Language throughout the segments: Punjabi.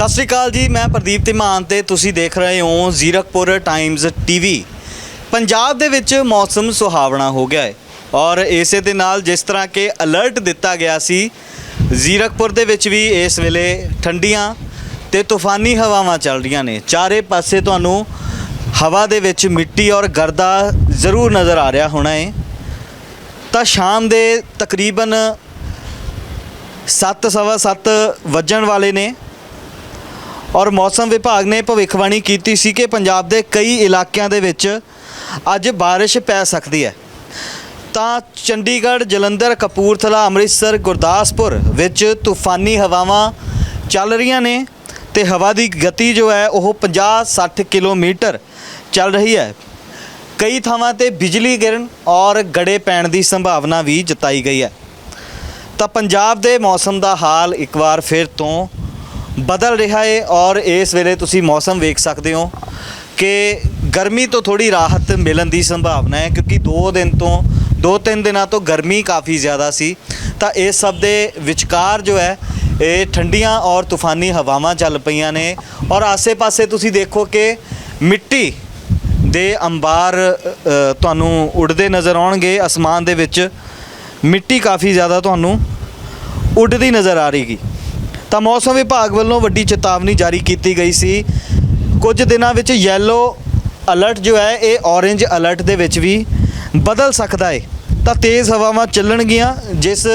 ਸਤਿ ਸ਼੍ਰੀ ਅਕਾਲ ਜੀ, ਮੈਂ ਪ੍ਰਦੀਪ ਤਿਮਾਨ ਤੇ ਤੁਸੀਂ ਦੇਖ ਰਹੇ ਹੋ ਜ਼ੀਰਕਪੁਰ ਟਾਈਮਜ਼ ਟੀਵੀ ਪੰਜਾਬ ਦੇ ਵਿੱਚ ਮੌਸਮ ਸੁਹਾਵਣਾ ਹੋ ਗਿਆ ਹੈ ਔਰ ਇਸੇ ਦੇ ਨਾਲ ਜਿਸ ਤਰ੍ਹਾਂ ਕਿ ਅਲਰਟ ਦਿੱਤਾ ਗਿਆ ਸੀ, ਜ਼ੀਰਕਪੁਰ ਦੇ ਵਿੱਚ ਵੀ ਇਸ ਵੇਲੇ ਠੰਡੀਆਂ ਤੇ ਤੂਫਾਨੀ ਹਵਾਵਾਂ ਚੱਲ ਰਹੀਆਂ ਨੇ। ਚਾਰੇ ਪਾਸੇ ਤੁਹਾਨੂੰ ਹਵਾ ਦੇ ਵਿੱਚ ਮਿੱਟੀ ਔਰ ਗਰਦਾ ਜ਼ਰੂਰ ਨਜ਼ਰ ਆ ਰਿਹਾ ਹੋਣਾ ਹੈ। ਤਾਂ ਸ਼ਾਮ ਦੇ ਤਕਰੀਬਨ 7:30 ਵੱਜਣ ਵਾਲੇ ਨੇ। ਔਰ ਮੌਸਮ ਵਿਭਾਗ ਨੇ ਭਵਿੱਖਬਾਣੀ ਕੀਤੀ ਸੀ ਕਿ ਪੰਜਾਬ ਦੇ ਕਈ ਇਲਾਕਿਆਂ ਦੇ ਵਿੱਚ ਅੱਜ ਬਾਰਿਸ਼ ਪੈ ਸਕਦੀ ਹੈ। ਤਾਂ ਚੰਡੀਗੜ੍ਹ, ਜਲੰਧਰ, ਕਪੂਰਥਲਾ, ਅੰਮ੍ਰਿਤਸਰ, ਗੁਰਦਾਸਪੁਰ ਵਿੱਚ ਤੂਫਾਨੀ ਹਵਾਵਾਂ ਚੱਲ ਰਹੀਆਂ ਨੇ ਤੇ ਹਵਾ ਦੀ ਗਤੀ ਜੋ ਹੈ ਉਹ 50-60 ਕਿਲੋਮੀਟਰ ਚੱਲ ਰਹੀ ਹੈ। ਕਈ ਥਾਵਾਂ ਤੇ ਬਿਜਲੀ ਗਿਰਨ ਔਰ ਗੜੇ ਪੈਣ ਦੀ ਸੰਭਾਵਨਾ ਵੀ ਜਤਾਈ ਗਈ ਹੈ। ਤਾਂ ਪੰਜਾਬ ਦੇ ਮੌਸਮ ਦਾ ਹਾਲ ਇੱਕ ਵਾਰ ਫਿਰ ਤੋਂ ਬਦਲ ਰਿਹਾ ਹੈ ਔਰ ਇਸ ਵੇਲੇ ਤੁਸੀਂ ਮੌਸਮ ਵੇਖ ਸਕਦੇ ਹੋ ਕਿ ਗਰਮੀ ਤੋਂ ਥੋੜੀ ਰਾਹਤ ਮਿਲਣ ਦੀ ਸੰਭਾਵਨਾ ਹੈ ਕਿਉਂਕਿ 2 ਦਿਨ ਤੋਂ 2-3 ਦਿਨਾਂ ਤੋਂ ਗਰਮੀ ਕਾਫੀ ਜ਼ਿਆਦਾ ਸੀ। ਤਾਂ ਇਸ ਸਭ ਦੇ ਵਿਚਕਾਰ ਜੋ ਹੈ, ਇਹ ਠੰਡੀਆਂ ਔਰ ਤੂਫਾਨੀ ਹਵਾਵਾਂ ਚੱਲ ਪਈਆਂ ਨੇ ਔਰ ਆਸੇ-ਪਾਸੇ ਤੁਸੀਂ ਦੇਖੋ ਕਿ ਮਿੱਟੀ ਦੇ ਅੰਬਾਰ ਤੁਹਾਨੂੰ ਉੱਡਦੇ ਨਜ਼ਰ ਆਉਣਗੇ। ਅਸਮਾਨ ਦੇ ਵਿੱਚ ਮਿੱਟੀ ਕਾਫੀ ਜ਼ਿਆਦਾ ਤੁਹਾਨੂੰ ਉੱਡਦੀ ਨਜ਼ਰ ਆ ਰਹੀਗੀ ਤਾਂ ਮੌਸਮ ਵਿਭਾਗ ਵੱਲੋਂ ਵੱਡੀ ਚੇਤਾਵਨੀ ਜਾਰੀ ਕੀਤੀ ਗਈ ਸੀ। ਕੁਝ ਦਿਨਾਂ ਵਿੱਚ ਯੈਲੋ ਅਲਰਟ ਜੋ ਹੈ, ਇਹ ਔਰੇਂਜ ਅਲਰਟ ਦੇ ਵਿੱਚ ਵੀ ਬਦਲ ਸਕਦਾ ਹੈ। ਤਾਂ ਤੇਜ਼ ਹਵਾਵਾਂ ਚੱਲਣਗੀਆਂ, ਜਿਸ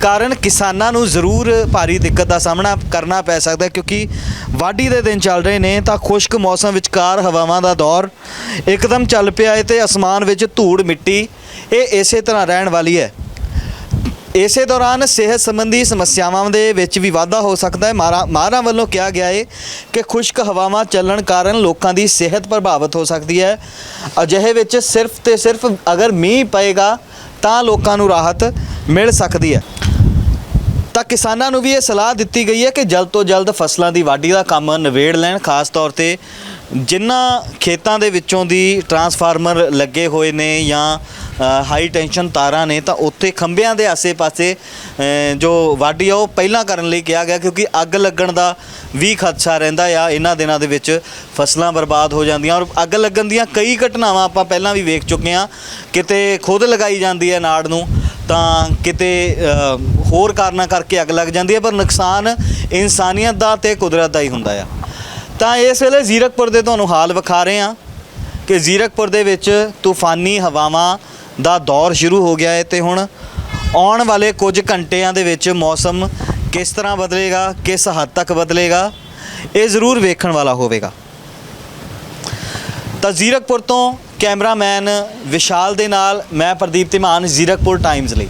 ਕਾਰਨ ਕਿਸਾਨਾਂ ਨੂੰ ਜ਼ਰੂਰ ਭਾਰੀ ਦਿੱਕਤ ਦਾ ਸਾਹਮਣਾ ਕਰਨਾ ਪੈ ਸਕਦਾ ਕਿਉਂਕਿ ਵਾਢੀ ਦੇ ਦਿਨ ਚੱਲ ਰਹੇ ਨੇ, ਤਾਂ ਖੁਸ਼ਕ ਮੌਸਮ ਵਿਚਕਾਰ ਹਵਾਵਾਂ ਦਾ ਦੌਰ ਇੱਕਦਮ ਚੱਲ ਪਿਆ ਹੈ ਤੇ ਅਸਮਾਨ ਵਿੱਚ ਧੂੜ ਮਿੱਟੀ, ਇਹ ਇਸੇ ਤਰ੍ਹਾਂ ਰਹਿਣ ਵਾਲੀ ਹੈ। ਇਸੇ ਦੌਰਾਨ ਸਿਹਤ ਸੰਬੰਧੀ ਸਮੱਸਿਆਵਾਂ ਦੇ ਵਿੱਚ ਵੀ ਵਾਧਾ ਹੋ ਸਕਦਾ ਹੈ। ਮਾਰਾ ਮਾਹਰਾਂ ਵੱਲੋਂ ਕਿਹਾ ਗਿਆ ਹੈ ਕਿ ਖੁਸ਼ਕ ਹਵਾਵਾਂ ਚੱਲਣ ਕਾਰਨ ਲੋਕਾਂ ਦੀ ਸਿਹਤ ਪ੍ਰਭਾਵਿਤ ਹੋ ਸਕਦੀ ਹੈ। ਅਜਿਹੇ ਵਿੱਚ ਸਿਰਫ ਤੇ ਸਿਰਫ ਅਗਰ ਮੀਂਹ ਪਏਗਾ ਤਾਂ ਲੋਕਾਂ ਨੂੰ ਰਾਹਤ ਮਿਲ ਸਕਦੀ ਹੈ। ਤਾਂ ਕਿਸਾਨਾਂ ਨੂੰ ਵੀ ਇਹ ਸਲਾਹ ਦਿੱਤੀ ਗਈ ਹੈ ਕਿ ਜਲਦ ਤੋਂ ਜਲਦ ਫਸਲਾਂ ਦੀ ਵਾਢੀ ਦਾ ਕੰਮ ਨਿਬੇੜ ਲੈਣ। ਖਾਸ ਤੌਰ ਤੇ ਜਿਨ੍ਹਾਂ ਖੇਤਾਂ ਦੇ ਵਿੱਚੋਂ ਦੀ ਟਰਾਂਸਫਾਰਮਰ ਲੱਗੇ ਹੋਏ ਨੇ ਜਾਂ ਹਾਈ ਟੈਂਸ਼ਨ ਤਾਰਾਂ ਨੇ, ਤਾਂ ਉੱਥੇ ਖੰਭਿਆਂ ਦੇ ਆਸੇ-ਪਾਸੇ ਜੋ ਵਾਢੀ ਆ ਉਹ ਪਹਿਲਾਂ ਕਰਨ ਲਈ ਕਿਹਾ ਗਿਆ, ਕਿਉਂਕਿ ਅੱਗ ਲੱਗਣ ਦਾ ਵੀ ਖਦਸ਼ਾ ਰਹਿੰਦਾ ਆ, ਇਹਨਾਂ ਦਿਨਾਂ ਦੇ ਵਿੱਚ ਫਸਲਾਂ ਬਰਬਾਦ ਹੋ ਜਾਂਦੀਆਂ, ਔਰ ਅੱਗ ਲੱਗਣ ਦੀਆਂ ਕਈ ਘਟਨਾਵਾਂ ਆਪਾਂ ਪਹਿਲਾਂ ਵੀ ਵੇਖ ਚੁੱਕੇ ਹਾਂ, ਕਿਤੇ ਖੁਦ ਲਗਾਈ ਜਾਂਦੀ ਹੈ ਨਾੜ ਨੂੰ, ਤਾਂ ਕਿਤੇ ਹੋਰ ਕਾਰਨਾਂ ਕਰਕੇ ਅੱਗ ਲੱਗ ਜਾਂਦੀ ਹੈ, ਪਰ ਨੁਕਸਾਨ ਇਨਸਾਨੀਅਤ ਦਾ ਤੇ ਕੁਦਰਤ ਦਾ ਹੀ ਹੁੰਦਾ ਆ। ਤਾਂ ਇਸ ਵੇਲੇ ਜ਼ੀਰਕਪੁਰ ਦੇ ਤੁਹਾਨੂੰ ਹਾਲ ਵਿਖਾ ਰਹੇ ਹਾਂ, ਕਿ ਜ਼ੀਰਕਪੁਰ ਦੇ ਵਿੱਚ ਤੂਫਾਨੀ ਹਵਾਵਾਂ ਦਾ ਦੌਰ ਸ਼ੁਰੂ ਹੋ ਗਿਆ ਹੈ ਤੇ ਹੁਣ ਆਉਣ ਵਾਲੇ ਕੁਝ ਘੰਟਿਆਂ ਦੇ ਵਿੱਚ ਮੌਸਮ ਕਿਸ ਤਰ੍ਹਾਂ ਬਦਲੇਗਾ, ਕਿਸ ਹੱਦ ਤੱਕ ਬਦਲੇਗਾ, ਇਹ ਜ਼ਰੂਰ ਵੇਖਣ ਵਾਲਾ ਹੋਵੇਗਾ। ਤਾਂ ਜ਼ੀਰਕਪੁਰ ਤੋਂ ਕੈਮਰਾਮੈਨ ਵਿਸ਼ਾਲ ਦੇ ਨਾਲ ਮੈਂ ਪ੍ਰਦੀਪ ਤਿਮਾਨ ਜ਼ੀਰਕਪੁਰ ਟਾਈਮਜ਼ ਲਈ।